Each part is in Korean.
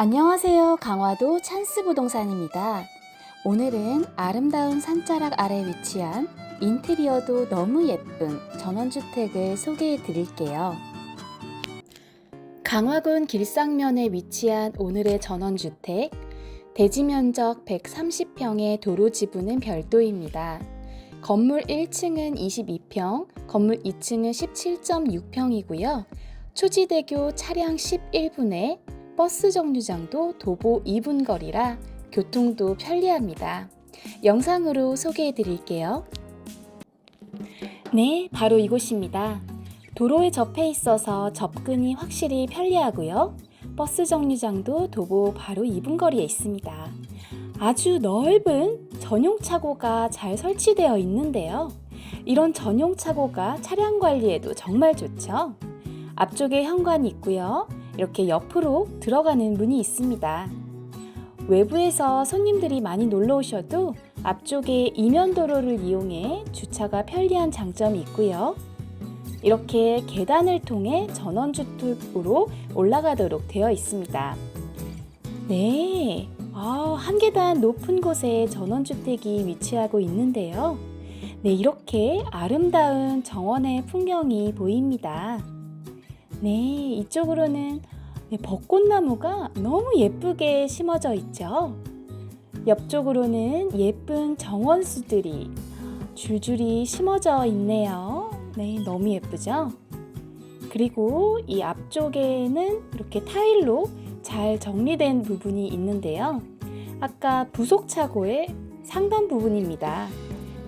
안녕하세요. 강화도 찬스 부동산입니다. 오늘은 아름다운 산자락 아래 위치한 인테리어도 너무 예쁜 전원주택을 소개해 드릴게요. 강화군 길상면에 위치한 오늘의 전원주택, 대지 면적 130평의 도로 지분은 별도입니다. 건물 1층은 22평, 건물 2층은 17.6평이고요. 초지대교 차량 11분에 버스 정류장도 도보 2분 거리라 교통도 편리합니다. 영상으로 소개해 드릴게요. 네, 바로 이곳입니다. 도로에 접해 있어서 접근이 확실히 편리하고요. 버스 정류장도 도보 바로 2분 거리에 있습니다. 아주 넓은 전용 차고가 잘 설치되어 있는데요. 이런 전용 차고가 차량 관리에도 정말 좋죠. 앞쪽에 현관이 있고요. 이렇게 옆으로 들어가는 문이 있습니다. 외부에서 손님들이 많이 놀러 오셔도 앞쪽에 이면 도로를 이용해 주차가 편리한 장점이 있고요. 이렇게 계단을 통해 전원 주택으로 올라가도록 되어 있습니다. 네, 아, 한 계단 높은 곳에 전원주택이 위치하고 있는데요. 네, 이렇게 아름다운 정원의 풍경이 보입니다. 네, 이쪽으로는 네, 벚꽃나무가 너무 예쁘게 심어져 있죠. 옆쪽으로는 예쁜 정원수들이 줄줄이 심어져 있네요. 네, 너무 예쁘죠? 그리고 이 앞쪽에는 이렇게 타일로 잘 정리된 부분이 있는데요. 아까 부속차고의 상단 부분입니다.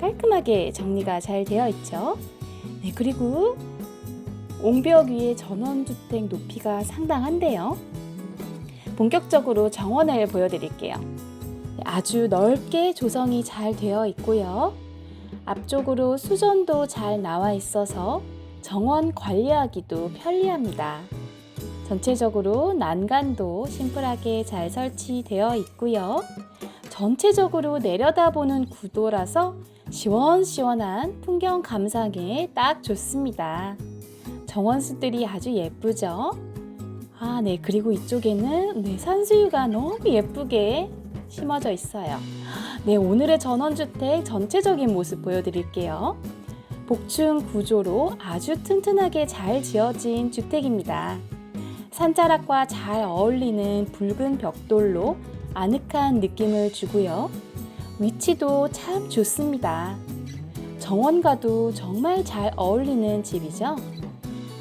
깔끔하게 정리가 잘 되어 있죠. 네, 그리고 옹벽 위에 전원주택 높이가 상당한데요. 본격적으로 정원을 보여드릴게요. 아주 넓게 조성이 잘 되어 있고요. 앞쪽으로 수전도 잘 나와 있어서 정원 관리하기도 편리합니다. 전체적으로 난간도 심플하게 잘 설치되어 있고요. 전체적으로 내려다보는 구도라서 시원시원한 풍경 감상에 딱 좋습니다. 정원수들이 아주 예쁘죠? 아, 네. 그리고 이쪽에는 네, 산수유가 너무 예쁘게 심어져 있어요. 네, 오늘의 전원주택 전체적인 모습 보여드릴게요. 복층 구조로 아주 튼튼하게 잘 지어진 주택입니다. 산자락과 잘 어울리는 붉은 벽돌로 아늑한 느낌을 주고요. 위치도 참 좋습니다. 정원과도 정말 잘 어울리는 집이죠.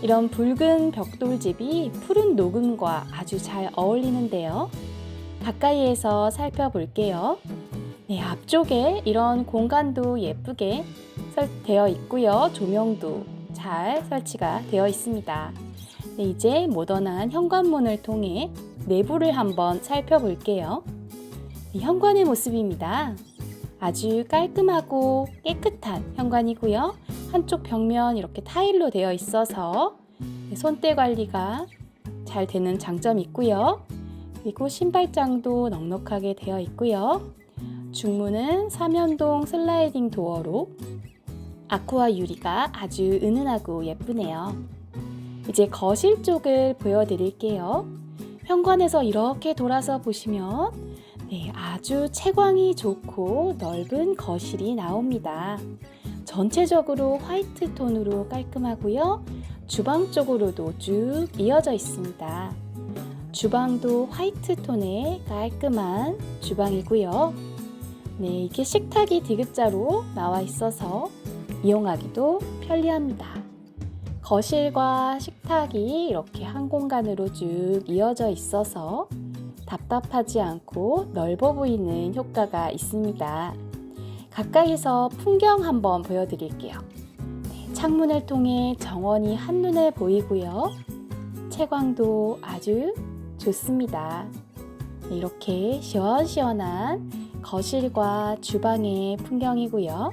이런 붉은 벽돌집이 푸른 녹음과 아주 잘 어울리는데요. 가까이에서 살펴볼게요. 네, 앞쪽에 이런 공간도 예쁘게 되어 있고요. 조명도 잘 설치가 되어 있습니다. 네, 이제 모던한 현관문을 통해 내부를 한번 살펴볼게요. 네, 현관의 모습입니다. 아주 깔끔하고 깨끗한 현관이고요. 한쪽 벽면 이렇게 타일로 되어 있어서 손때 관리가 잘 되는 장점이 있고요. 그리고 신발장도 넉넉하게 되어 있고요. 중문은 삼연동 슬라이딩 도어로 아쿠아 유리가 아주 은은하고 예쁘네요. 이제 거실 쪽을 보여드릴게요. 현관에서 이렇게 돌아서 보시면 네, 아주 채광이 좋고 넓은 거실이 나옵니다. 전체적으로 화이트 톤으로 깔끔하고요. 주방 쪽으로도 쭉 이어져 있습니다. 주방도 화이트 톤의 깔끔한 주방이고요. 네, 이게 식탁이 디귿자로 나와 있어서 이용하기도 편리합니다. 거실과 식탁이 이렇게 한 공간으로 쭉 이어져 있어서 답답하지 않고 넓어 보이는 효과가 있습니다. 가까이서 풍경 한번 보여드릴게요. 네, 창문을 통해 정원이 한눈에 보이고요. 채광도 아주 좋습니다. 네, 이렇게 시원시원한 거실과 주방의 풍경이고요.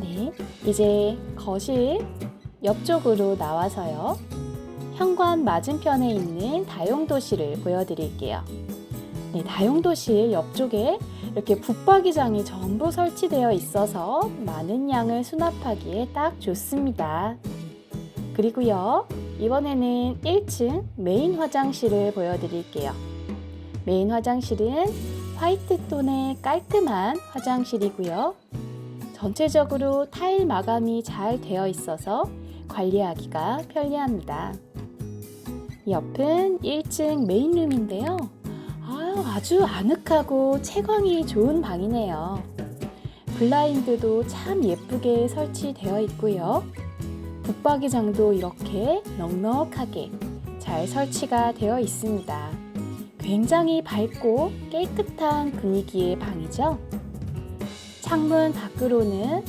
네, 이제 거실 옆쪽으로 나와서요. 현관 맞은편에 있는 다용도실을 보여드릴게요. 네, 다용도실 옆쪽에 이렇게 붙박이장이 전부 설치되어 있어서 많은 양을 수납하기에 딱 좋습니다. 그리고요, 이번에는 1층 메인 화장실을 보여드릴게요. 메인 화장실은 화이트 톤의 깔끔한 화장실이고요. 전체적으로 타일 마감이 잘 되어 있어서 관리하기가 편리합니다. 옆은 1층 메인룸인데요. 아유, 아주 아늑하고 채광이 좋은 방이네요. 블라인드도 참 예쁘게 설치되어 있고요. 붙박이장도 이렇게 넉넉하게 잘 설치가 되어 있습니다. 굉장히 밝고 깨끗한 분위기의 방이죠. 창문 밖으로는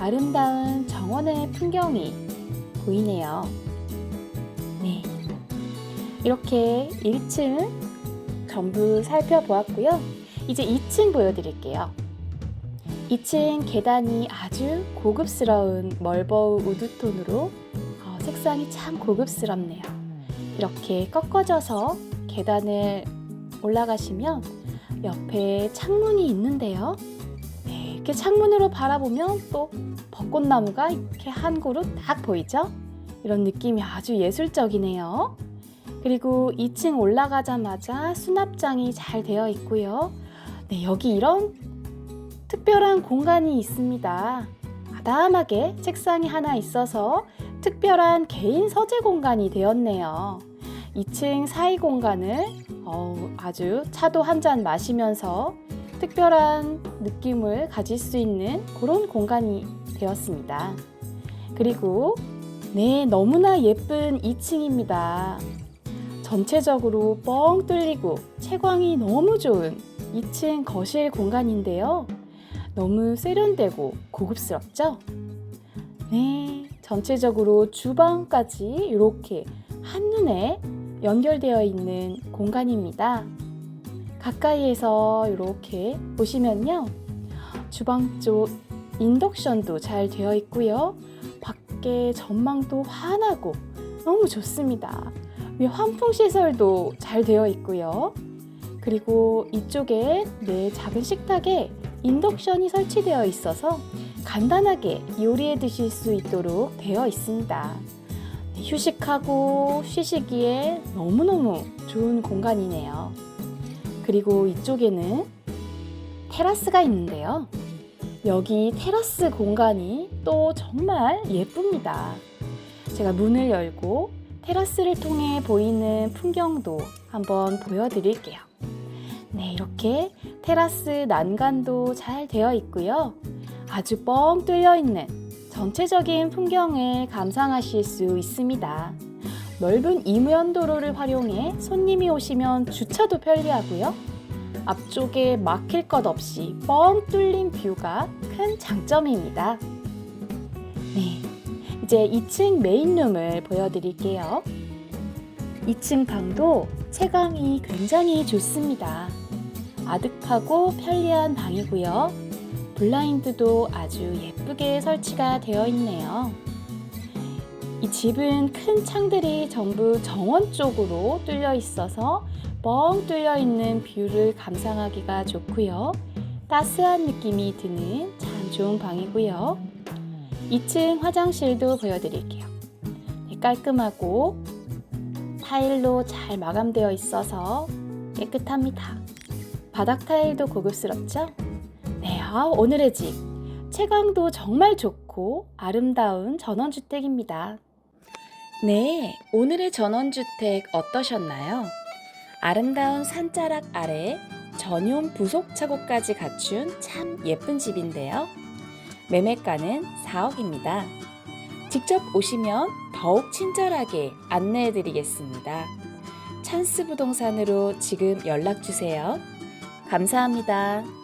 아름다운 정원의 풍경이 보이네요. 네. 이렇게 1층 전부 살펴보았고요. 이제 2층 보여드릴게요. 2층 계단이 아주 고급스러운 멀버우 우드톤으로 어, 색상이 참 고급스럽네요. 이렇게 꺾어져서 계단을 올라가시면 옆에 창문이 있는데요. 네, 이렇게 창문으로 바라보면 또 벚꽃나무가 이렇게 한 그루 딱 보이죠? 이런 느낌이 아주 예술적이네요. 그리고 2층 올라가자마자 수납장이 잘 되어 있고요. 네, 여기 이런 특별한 공간이 있습니다. 아담하게 책상이 하나 있어서 특별한 개인 서재 공간이 되었네요. 2층 사이 공간을 어, 아주 차도 한 잔 마시면서 특별한 느낌을 가질 수 있는 그런 공간이 되었습니다. 그리고 네, 너무나 예쁜 2층입니다. 전체적으로 뻥 뚫리고 채광이 너무 좋은 2층 거실 공간인데요. 너무 세련되고 고급스럽죠? 네, 전체적으로 주방까지 이렇게 한눈에 연결되어 있는 공간입니다. 가까이에서 이렇게 보시면요. 주방 쪽 인덕션도 잘 되어 있고요. 밖에 전망도 환하고 너무 좋습니다. 위 환풍 시설도 잘 되어 있고요. 그리고 이쪽에 내 작은 식탁에 인덕션이 설치되어 있어서 간단하게 요리해 드실 수 있도록 되어 있습니다. 휴식하고 쉬시기에 너무너무 좋은 공간이네요. 그리고 이쪽에는 테라스가 있는데요. 여기 테라스 공간이 또 정말 예쁩니다. 제가 문을 열고 테라스를 통해 보이는 풍경도 한번 보여드릴게요. 네, 이렇게 테라스 난간도 잘 되어 있고요. 아주 뻥 뚫려 있는 전체적인 풍경을 감상하실 수 있습니다. 넓은 이무연 도로를 활용해 손님이 오시면 주차도 편리하고요. 앞쪽에 막힐 것 없이 뻥 뚫린 뷰가 큰 장점입니다. 네, 이제 2층 메인룸을 보여드릴게요. 2층 방도 채광이 굉장히 좋습니다. 아득하고 편리한 방이고요. 블라인드도 아주 예쁘게 설치가 되어 있네요. 이 집은 큰 창들이 전부 정원 쪽으로 뚫려 있어서 뻥 뚫려 있는 뷰를 감상하기가 좋고요. 따스한 느낌이 드는 참 좋은 방이고요. 2층 화장실도 보여드릴게요. 네, 깔끔하고 타일로 잘 마감되어 있어서 깨끗합니다. 바닥 타일도 고급스럽죠? 네, 아, 오늘의 집. 채광도 정말 좋고 아름다운 전원주택입니다. 네, 오늘의 전원주택 어떠셨나요? 아름다운 산자락 아래 전용 부속 차고까지 갖춘 참 예쁜 집인데요. 매매가는 4억입니다. 직접 오시면 더욱 친절하게 안내해 드리겠습니다. 찬스 부동산으로 지금 연락 주세요. 감사합니다.